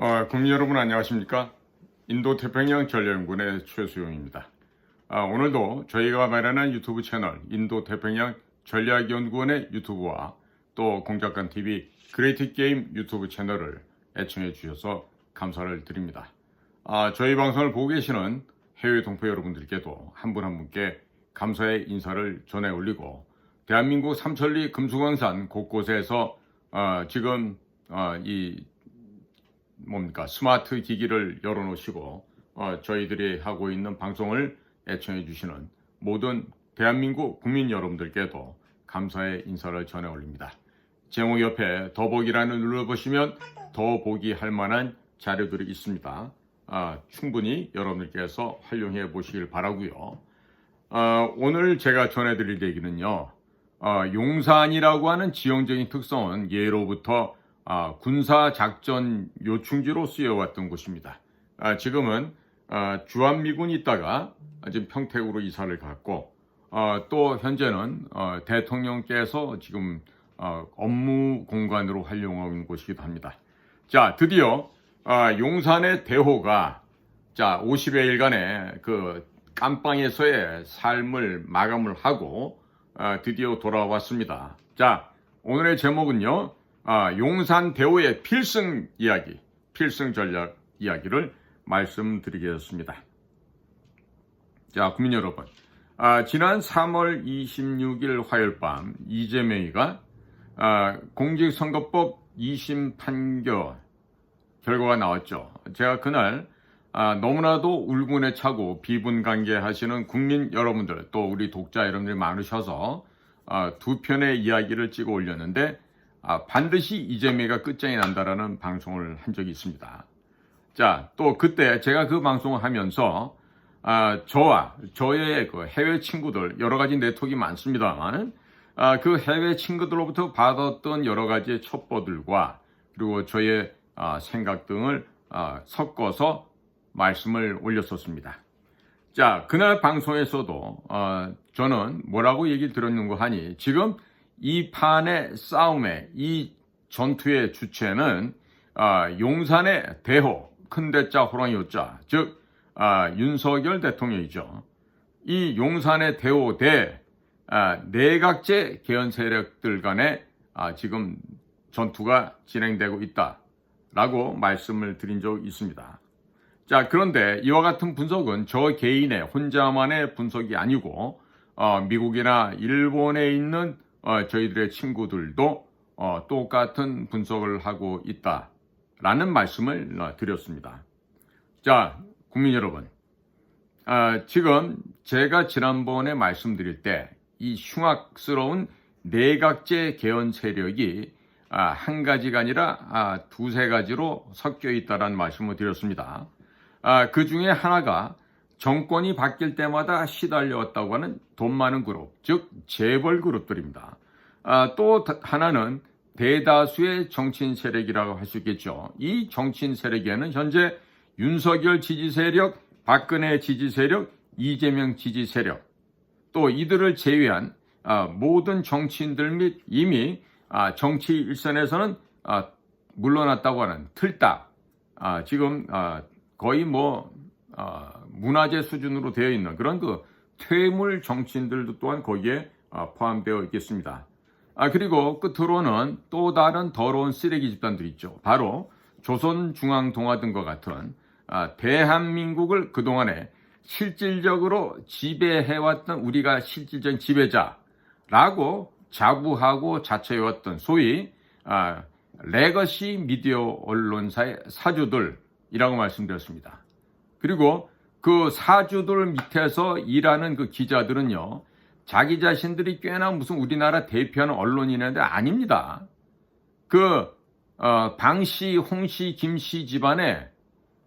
어, 국민 여러분 안녕하십니까? 인도 태평양 전략연구원의 최수용입니다. 아, 오늘도 저희가 마련한 유튜브 채널 인도 태평양 전략연구원의 유튜브와 또 공작관 TV 그레이트 게임 유튜브 채널을 애청해 주셔서 감사를 드립니다. 아, 저희 방송을 보고 계시는 해외 동포 여러분들께도 한 분한 분께 감사의 인사를 전해 올리고 대한민국 삼천리 금수강산 곳곳에서 어, 지금 어, 이 뭡니까 스마트 기기를 열어놓으시고 어, 저희들이 하고 있는 방송을 애청해 주시는 모든 대한민국 국민 여러분들께도 감사의 인사를 전해 올립니다. 제목 옆에 더보기란을 눌러보시면 더보기 할 만한 자료들이 있습니다. 아, 충분히 여러분들께서 활용해 보시길 바라고요. 아, 오늘 제가 전해드릴 얘기는요. 아, 용산이라고 하는 지형적인 특성은 예로부터 아, 군사 작전 요충지로 쓰여왔던 곳입니다. 아, 지금은 아, 주한미군이 있다가 지금 평택으로 이사를 갔고 아, 또 현재는 어, 대통령께서 지금 어, 업무 공간으로 활용하고 있는 곳이기도 합니다. 자, 드디어 아, 용산의 대호가 자 50여일간의 그 깜빵에서의 삶을 마감을 하고 아, 드디어 돌아왔습니다. 자, 오늘의 제목은요. 아, 용산 대호의 필승 이야기, 필승 전략 이야기를 말씀드리겠습니다. 자, 국민 여러분. 아, 지난 3월 26일 화요일 밤 이재명이가 아, 공직선거법 2심 판결 결과가 나왔죠. 제가 그날 아, 너무나도 울분에 차고 비분관계 하시는 국민 여러분들 또 우리 독자 여러분들이 많으셔서 아, 두 편의 이야기를 찍어 올렸는데 아, 반드시 이재명이가 끝장이 난다라는 방송을 한 적이 있습니다. 자, 또 그때 제가 그 방송을 하면서 아, 저와 저의 그 해외 친구들 여러 가지 네트워크가 많습니다만 아, 그 해외 친구들로부터 받았던 여러 가지 첩보들과 그리고 저의 아, 생각 등을 아, 섞어서 말씀을 올렸었습니다. 자, 그날 방송에서도 어, 저는 뭐라고 얘기 들었는고 하니 지금 이 판의 싸움의 이 전투의 주체는 아, 용산의 대호 큰 대자 호랑이 요자 즉 아, 윤석열 대통령이죠. 이 용산의 대호 대 아, 내각제 개헌 세력들 간의 아, 지금 전투가 진행되고 있다라고 말씀을 드린 적 있습니다. 자, 그런데 이와 같은 분석은 저 개인의 혼자만의 분석이 아니고 어, 미국이나 일본에 있는 어, 저희들의 친구들도 어, 똑같은 분석을 하고 있다라는 말씀을 어, 드렸습니다. 자, 국민 여러분, 아, 지금 제가 지난번에 말씀드릴 때 이 흉악스러운 내각제 개헌 세력이 아, 한 가지가 아니라 아, 두세 가지로 섞여 있다라는 말씀을 드렸습니다. 아, 그 중에 하나가 정권이 바뀔 때마다 시달려왔다고 하는 돈 많은 그룹, 즉 재벌 그룹들입니다. 아, 또 다- 하나는 대다수의 정치인 세력이라고 할 수 있겠죠. 이 정치인 세력에는 현재 윤석열 지지 세력, 박근혜 지지 세력, 이재명 지지 세력, 또 이들을 제외한 아, 모든 정치인들 및 이미 아, 정치 일선에서는 아, 물러났다고 하는 틀딱 아, 지금 아, 거의 뭐 아, 문화재 수준으로 되어 있는 그런 그 퇴물 정치인들도 또한 거기에 아, 포함되어 있겠습니다. 아, 그리고 끝으로는 또 다른 더러운 쓰레기 집단들이 있죠. 바로 조선중앙동화 등과 같은 아, 대한민국을 그동안에 실질적으로 지배해왔던 우리가 실질적인 지배자라고 자부하고 자처해왔던 소위 아, 레거시 미디어 언론사의 사주들이라고 말씀드렸습니다. 그리고 그 사주들 밑에서 일하는 그 기자들은요, 자기 자신들이 꽤나 무슨 우리나라 대표하는 언론인인데 아닙니다. 그, 어, 방씨, 홍씨, 김씨 집안에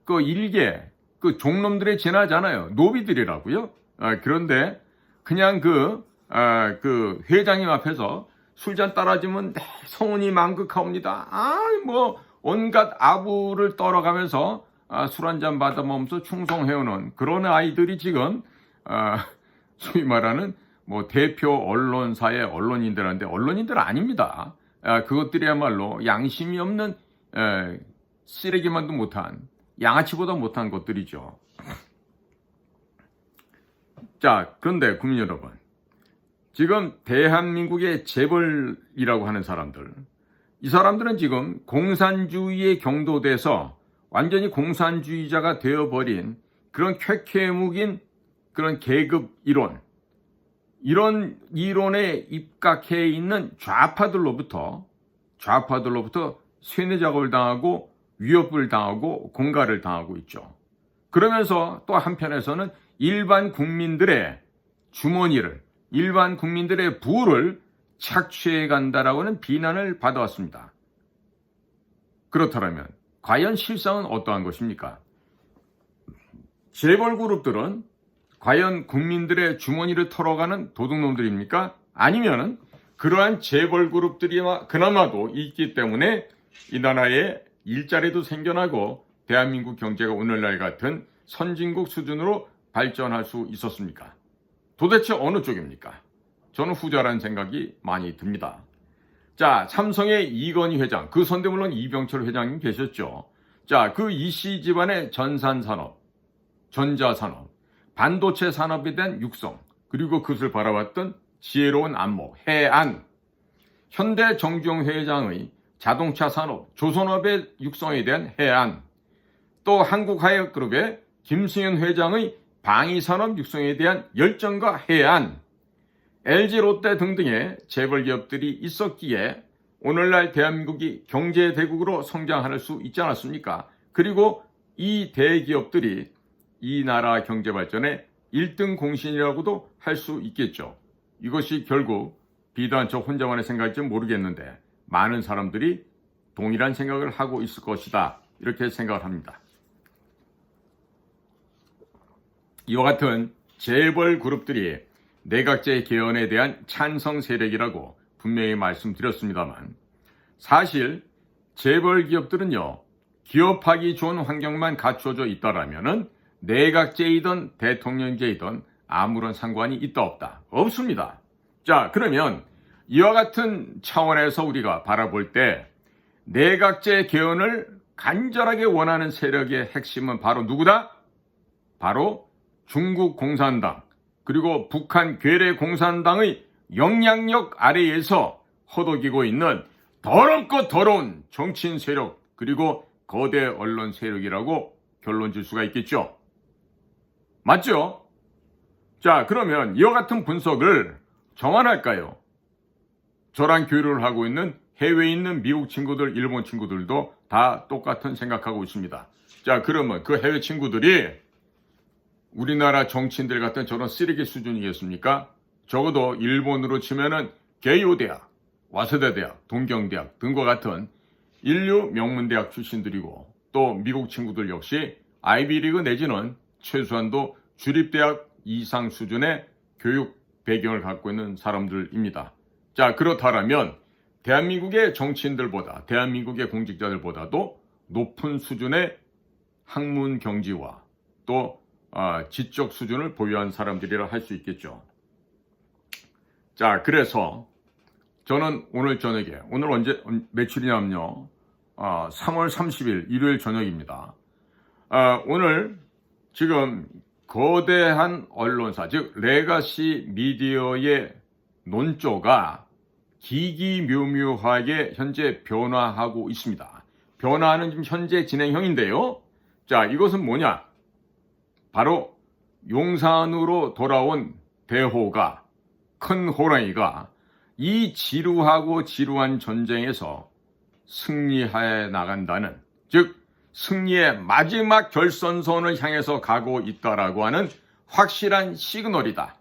그 일개, 그 종놈들에 지나잖아요. 노비들이라고요. 아, 그런데 그냥 그, 아, 그 회장님 앞에서 술잔 따라주면 네, 성운이 만극하옵니다. 아, 뭐 온갖 아부를 떨어가면서 아, 술 한 잔 받아먹으면서 충성해오는 그런 아이들이 지금 아, 소위 말하는 뭐 대표 언론사의 언론인들한테 언론인들 아닙니다. 아, 그것들이야말로 양심이 없는 에, 쓰레기만도 못한 양아치보다 못한 것들이죠. 자, 그런데 국민 여러분. 지금 대한민국의 재벌이라고 하는 사람들, 이 사람들은 지금 공산주의에 경도돼서 완전히 공산주의자가 되어버린 그런 쾌쾌묵인 그런 계급 이론, 이런 이론에 입각해 있는 좌파들로부터 좌파들로부터 세뇌 작업을 당하고 위협을 당하고 공갈을 당하고 있죠. 그러면서 또 한편에서는 일반 국민들의 주머니를 일반 국민들의 부를 착취해 간다라고는 비난을 받아왔습니다. 그렇다면 과연 실상은 어떠한 것입니까? 재벌 그룹들은 과연 국민들의 주머니를 털어가는 도둑놈들입니까? 아니면은 그러한 재벌 그룹들이 그나마도 있기 때문에 이 나라에 일자리도 생겨나고 대한민국 경제가 오늘날 같은 선진국 수준으로 발전할 수 있었습니까? 도대체 어느 쪽입니까? 저는 후자라는 생각이 많이 듭니다. 자, 삼성의 이건희 회장, 그 선대 물론 이병철 회장님 계셨죠. 자, 그 이씨 집안의 전산 산업, 전자 산업, 반도체 산업에 대한 육성, 그리고 그것을 바라봤던 지혜로운 안목, 해안, 현대 정주영 회장의 자동차 산업, 조선업의 육성에 대한 해안, 또 한국하이그룹의 김승현 회장의 방위산업 육성에 대한 열정과 해안, LG 롯데 등등의 재벌 기업들이 있었기에 오늘날 대한민국이 경제 대국으로 성장할 수 있지 않았습니까? 그리고 이 대기업들이 이 나라 경제 발전의 1등 공신이라고도 할 수 있겠죠. 이것이 결국 비단 저 혼자만의 생각일지 모르겠는데 많은 사람들이 동일한 생각을 하고 있을 것이다. 이렇게 생각을 합니다. 이와 같은 재벌 그룹들이 내각제 개헌에 대한 찬성 세력이라고 분명히 말씀드렸습니다만 사실 재벌 기업들은요 기업하기 좋은 환경만 갖춰져 있다라면은 내각제이든 대통령제이든 아무런 상관이 있다 없다 없습니다. 자 그러면 이와 같은 차원에서 우리가 바라볼 때 내각제 개헌을 간절하게 원하는 세력의 핵심은 바로 누구다? 바로 중국 공산당 그리고 북한 괴뢰 공산당의 영향력 아래에서 허덕이고 있는 더럽고 더러운 정치인 세력 그리고 거대 언론 세력이라고 결론 질 수가 있겠죠. 맞죠? 자, 그러면 이와 같은 분석을 정환할까요? 저랑 교류를 하고 있는 해외에 있는 미국 친구들, 일본 친구들도 다 똑같은 생각하고 있습니다. 자, 그러면 그 해외 친구들이 우리나라 정치인들 같은 저런 쓰레기 수준이겠습니까? 적어도 일본으로 치면은 게이오대학, 와세다대학, 동경대학 등과 같은 인류 명문대학 출신들이고 또 미국 친구들 역시 아이비리그 내지는 최소한도 주립대학 이상 수준의 교육 배경을 갖고 있는 사람들입니다. 자, 그렇다면 대한민국의 정치인들보다 대한민국의 공직자들보다도 높은 수준의 학문 경지와 또 어, 지적 수준을 보유한 사람들이라 할 수 있겠죠. 자, 그래서 저는 오늘 저녁에 오늘 언제 며칠이냐면요. 어, 3월 30일 일요일 저녁입니다. 어, 오늘 지금 거대한 언론사 즉 레가시 미디어의 논조가 기기묘묘하게 현재 변화하고 있습니다. 변화는 지금 현재 진행형인데요. 자, 이것은 뭐냐? 바로 용산으로 돌아온 대호가 큰 호랑이가 이 지루하고 지루한 전쟁에서 승리해 나간다는 즉 승리의 마지막 결선선을 향해서 가고 있다라고 하는 확실한 시그널이다.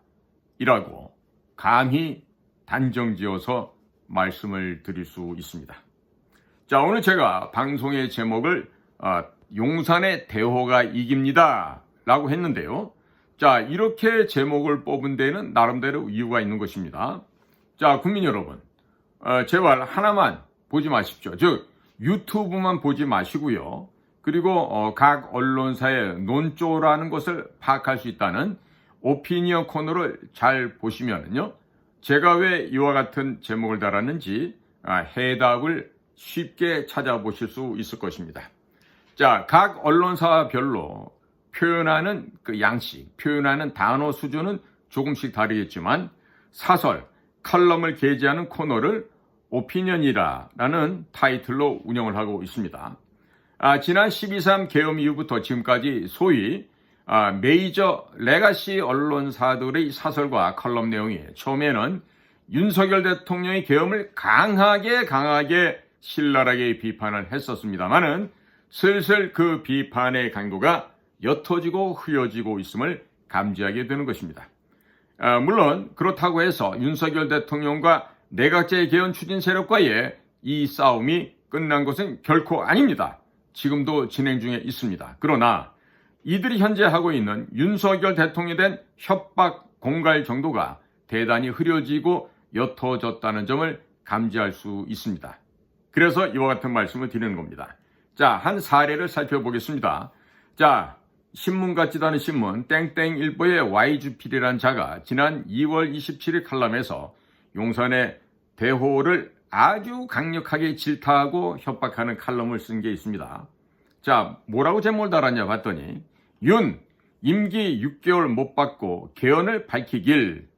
이라고 감히 단정지어서 말씀을 드릴 수 있습니다. 자, 오늘 제가 방송의 제목을 아, 용산의 대호가 이깁니다. 라고 했는데요. 자, 이렇게 제목을 뽑은 데는 나름대로 이유가 있는 것입니다. 자, 국민 여러분, 어, 제발 하나만 보지 마십시오. 즉, 유튜브만 보지 마시고요. 그리고 어, 각 언론사의 논조라는 것을 파악할 수 있다는 오피니언 코너를 잘 보시면요. 제가 왜 이와 같은 제목을 달았는지 아, 해답을 쉽게 찾아보실 수 있을 것입니다. 자, 각 언론사별로 표현하는 그 양식, 표현하는 단어 수준은 조금씩 다르겠지만 사설, 칼럼을 게재하는 코너를 오피니언이라라는 타이틀로 운영을 하고 있습니다. 아, 지난 12.3 계엄 이후부터 지금까지 소위 아, 메이저 레가시 언론사들의 사설과 칼럼 내용이 처음에는 윤석열 대통령의 계엄을 강하게 강하게 신랄하게 비판을 했었습니다만은 슬슬 그 비판의 강도가 옅어지고 흐려지고 있음을 감지하게 되는 것입니다. 아, 물론 그렇다고 해서 윤석열 대통령과 내각제 개헌 추진 세력과의 이 싸움이 끝난 것은 결코 아닙니다. 지금도 진행 중에 있습니다. 그러나 이들이 현재 하고 있는 윤석열 대통령에 대한 협박 공갈 정도가 대단히 흐려지고 옅어졌다는 점을 감지할 수 있습니다. 그래서 이와 같은 말씀을 드리는 겁니다. 자, 한 사례를 살펴보겠습니다. 자, 신문 같지도 않은 신문 땡땡일보의 YGPD라는 자가 지난 2월 27일 칼럼에서 용산의 대호를 아주 강력하게 질타하고 협박하는 칼럼을 쓴 게 있습니다. 자, 뭐라고 제목을 달았냐 봤더니 윤 임기 6개월 못 받고 개헌을 밝히길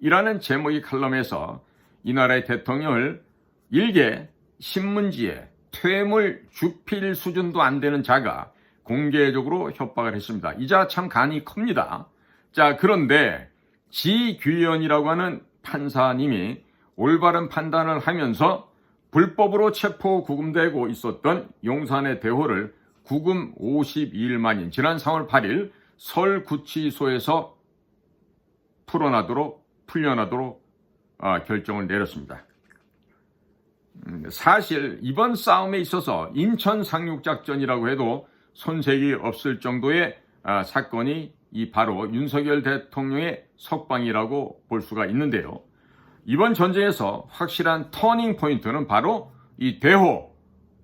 이라는 제목의 칼럼에서 이 나라의 대통령을 일개 신문지에 퇴물 주필 수준도 안 되는 자가 공개적으로 협박을 했습니다. 이자 참 간이 큽니다. 자, 그런데 지규현이라고 하는 판사님이 올바른 판단을 하면서 불법으로 체포 구금되고 있었던 용산의 대호를 구금 52일 만인 지난 3월 8일 서울구치소에서 풀어나도록 풀려나도록 아, 결정을 내렸습니다. 음, 사실 이번 싸움에 있어서 인천 상륙작전이라고 해도 손색이 없을 정도의 아, 사건이 이 바로 윤석열 대통령의 석방이라고 볼 수가 있는데요. 이번 전쟁에서 확실한 터닝 포인트는 바로 이 대호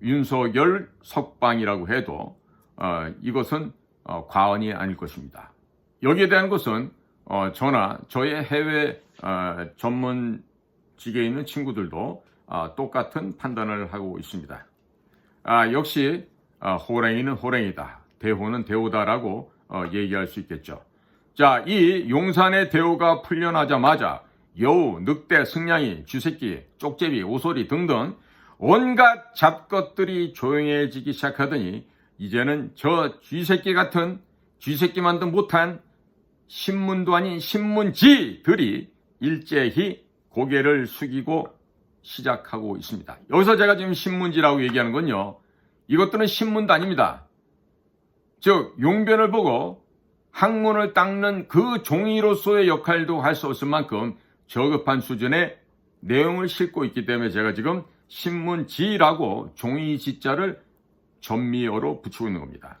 윤석열 석방이라고 해도 어, 이것은 어, 과언이 아닐 것입니다. 여기에 대한 것은 어, 저나 저의 해외 어, 전문직에 있는 친구들도 어, 똑같은 판단을 하고 있습니다. 아, 역시 어, 호랭이는 호랭이다, 대호는 대호다라고 어, 얘기할 수 있겠죠. 자, 이 용산의 대호가 풀려나자마자 여우, 늑대, 승냥이, 쥐새끼, 쪽제비, 오소리 등등 온갖 잡것들이 조용해지기 시작하더니 이제는 저 쥐새끼 같은 쥐새끼만도 못한 신문도 아닌 신문지들이 일제히 고개를 숙이고 시작하고 있습니다. 여기서 제가 지금 신문지라고 얘기하는 건요. 이것들은 신문도 아닙니다. 즉 용변을 보고 학문을 닦는 그 종이로서의 역할도 할 수 없을 만큼 저급한 수준의 내용을 싣고 있기 때문에 제가 지금 신문지라고 종이 지자를 전미어로 붙이고 있는 겁니다.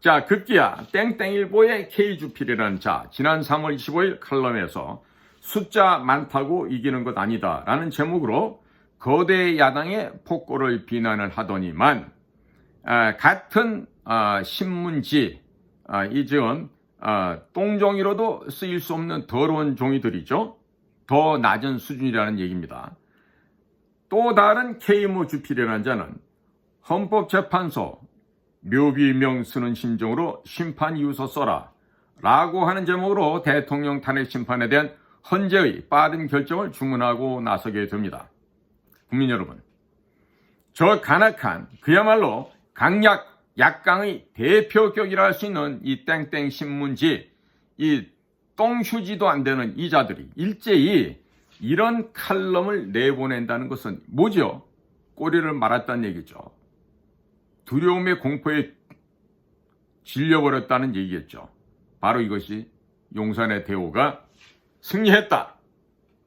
자, 급기야 땡땡일보의 K주필이라는 자 지난 3월 25일 칼럼에서 숫자 많다고 이기는 것 아니다 라는 제목으로 거대 야당의 폭거를 비난을 하더니만 아, 같은 아, 신문지 아, 이 지금 아, 똥종이로도 쓰일 수 없는 더러운 종이들이죠. 더 낮은 수준이라는 얘기입니다. 또 다른 케이모 주필이라는 자는 헌법재판소 묘비명 쓰는 심정으로 심판 이유서 써라 라고 하는 제목으로 대통령 탄핵 심판에 대한 헌재의 빠른 결정을 주문하고 나서게 됩니다. 국민 여러분, 저 간악한 그야말로 강약 약강의 대표격이라 할 수 있는 이 땡땡 신문지 이 똥휴지도 안 되는 이자들이 일제히 이런 칼럼을 내보낸다는 것은 뭐죠? 꼬리를 말았다는 얘기죠. 두려움의 공포에 질려버렸다는 얘기겠죠. 바로 이것이 용산의 대호가 승리했다.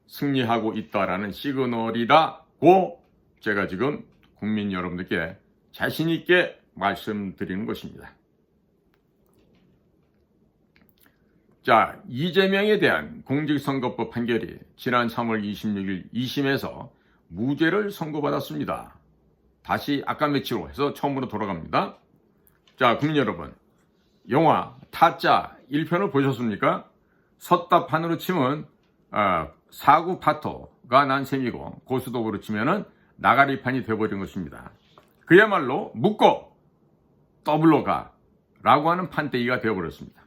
승리하고 있다라는 시그널이라고 제가 지금 국민 여러분들께 자신있게 말씀드리는 것입니다. 자, 이재명에 대한 공직선거법 판결이 지난 3월 26일 2심에서 무죄를 선고받았습니다. 다시 아까 며칠로 해서 처음으로 돌아갑니다. 자, 국민 여러분. 영화 타짜 1편을 보셨습니까? 섰다 판으로 치면 어, 사구 파토가 난 셈이고 고수도구로 치면은 나가리판이 되어버린 것입니다. 그야말로 묶어 더블로 가 라고 하는 판때기가 되어버렸습니다.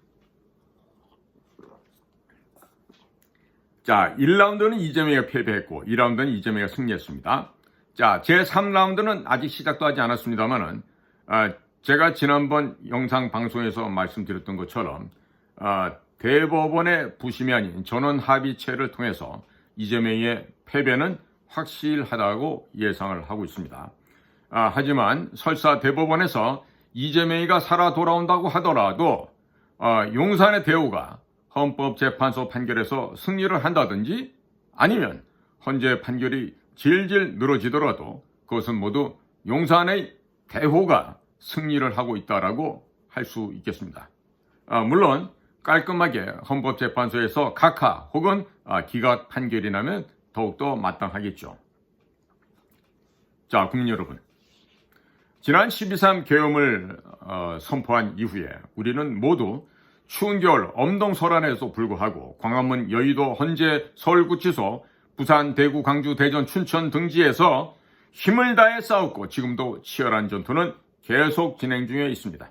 자, 1라운드는 이재명이가 패배했고 2라운드는 이재명이가 승리했습니다. 자, 제 3라운드는 아직 시작도 하지 않았습니다만은 아, 제가 지난번 영상 방송에서 말씀드렸던 것처럼 아, 대법원의 부심이 아닌 전원 합의체를 통해서 이재명의 패배는 확실하다고 예상을 하고 있습니다. 아, 하지만 설사 대법원에서 이재명이가 살아 돌아온다고 하더라도 아, 용산의 대우가 헌법재판소 판결에서 승리를 한다든지 아니면 헌재 판결이 질질 늘어지더라도 그것은 모두 용산의 대호가 승리를 하고 있다라고 할 수 있겠습니다. 아, 물론 깔끔하게 헌법재판소에서 각하 혹은 아, 기각 판결이 나면 더욱더 마땅하겠죠. 자, 국민 여러분. 지난 12.3 계엄을 어, 선포한 이후에 우리는 모두 추운 겨울 엄동설안에도 불구하고 광화문, 여의도, 헌재, 서울구치소, 부산, 대구, 광주, 대전, 춘천 등지에서 힘을 다해 싸웠고 지금도 치열한 전투는 계속 진행 중에 있습니다.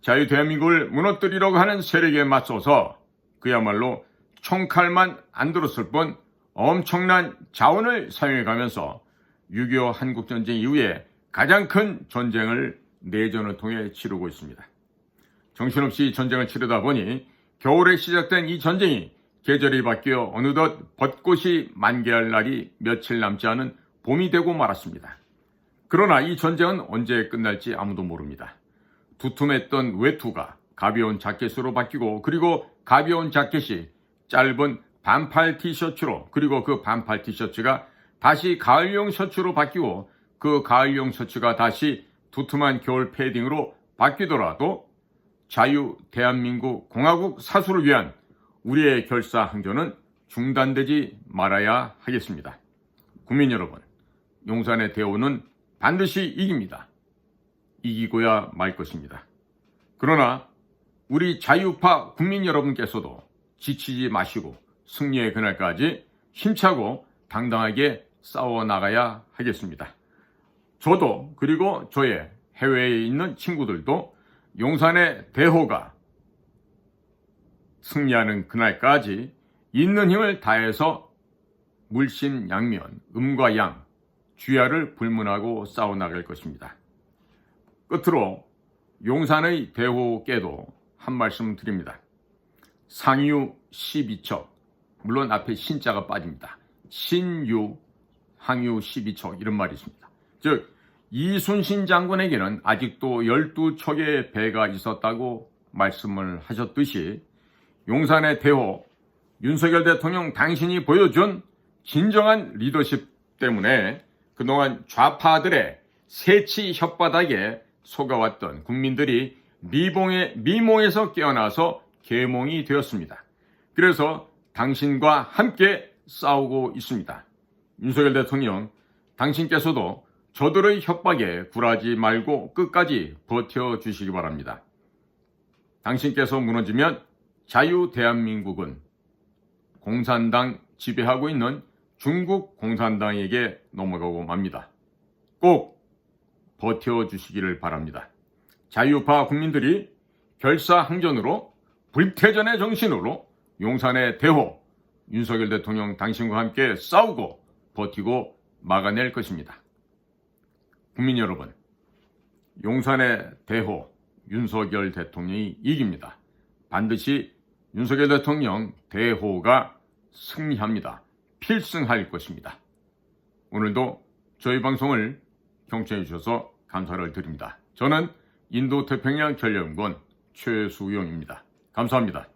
자유 대한민국을 무너뜨리려고 하는 세력에 맞서서 그야말로 총칼만 안 들었을 뿐 엄청난 자원을 사용해 가면서 6.25 한국전쟁 이후에 가장 큰 전쟁을 내전을 통해 치르고 있습니다. 정신없이 전쟁을 치르다 보니 겨울에 시작된 이 전쟁이 계절이 바뀌어 어느덧 벚꽃이 만개할 날이 며칠 남지 않은 봄이 되고 말았습니다. 그러나 이 전쟁은 언제 끝날지 아무도 모릅니다. 두툼했던 외투가 가벼운 자켓으로 바뀌고 그리고 가벼운 자켓이 짧은 반팔 티셔츠로 그리고 그 반팔 티셔츠가 다시 가을용 셔츠로 바뀌고 그 가을용 셔츠가 다시 두툼한 겨울 패딩으로 바뀌더라도 자유 대한민국 공화국 사수를 위한 우리의 결사 항전은 중단되지 말아야 하겠습니다. 국민 여러분, 용산의 대우는 반드시 이깁니다. 이기고야 말 것입니다. 그러나 우리 자유파 국민 여러분께서도 지치지 마시고 승리의 그날까지 힘차고 당당하게 싸워 나가야 하겠습니다. 저도 그리고 저의 해외에 있는 친구들도 용산의 대호가 승리하는 그날까지 있는 힘을 다해서 물신 양면, 음과 양, 주야를 불문하고 싸워나갈 것입니다. 끝으로 용산의 대호께도 한 말씀 드립니다. 상유 12척, 물론 앞에 신자가 빠집니다. 신유, 항유 12척 이런 말이 있습니다. 즉 이순신 장군에게는 아직도 12척의 배가 있었다고 말씀을 하셨듯이 용산의 대호 윤석열 대통령 당신이 보여준 진정한 리더십 때문에 그동안 좌파들의 세치 혓바닥에 속아왔던 국민들이 미봉에, 미몽에서 깨어나서 계몽이 되었습니다. 그래서 당신과 함께 싸우고 있습니다. 윤석열 대통령, 당신께서도 저들의 협박에 굴하지 말고 끝까지 버텨주시기 바랍니다. 당신께서 무너지면 자유 대한민국은 공산당 지배하고 있는 중국 공산당에게 넘어가고 맙니다. 꼭 버텨주시기를 바랍니다. 자유파 국민들이 결사항전으로 불태전의 정신으로 용산의 대호 윤석열 대통령 당신과 함께 싸우고 버티고 막아낼 것입니다. 국민 여러분, 용산의 대호 윤석열 대통령이 이깁니다. 반드시 윤석열 대통령 대호가 승리합니다. 필승할 것입니다. 오늘도 저희 방송을 경청해 주셔서 감사를 드립니다. 저는 인도 태평양 전략연구원 최수용입니다. 감사합니다.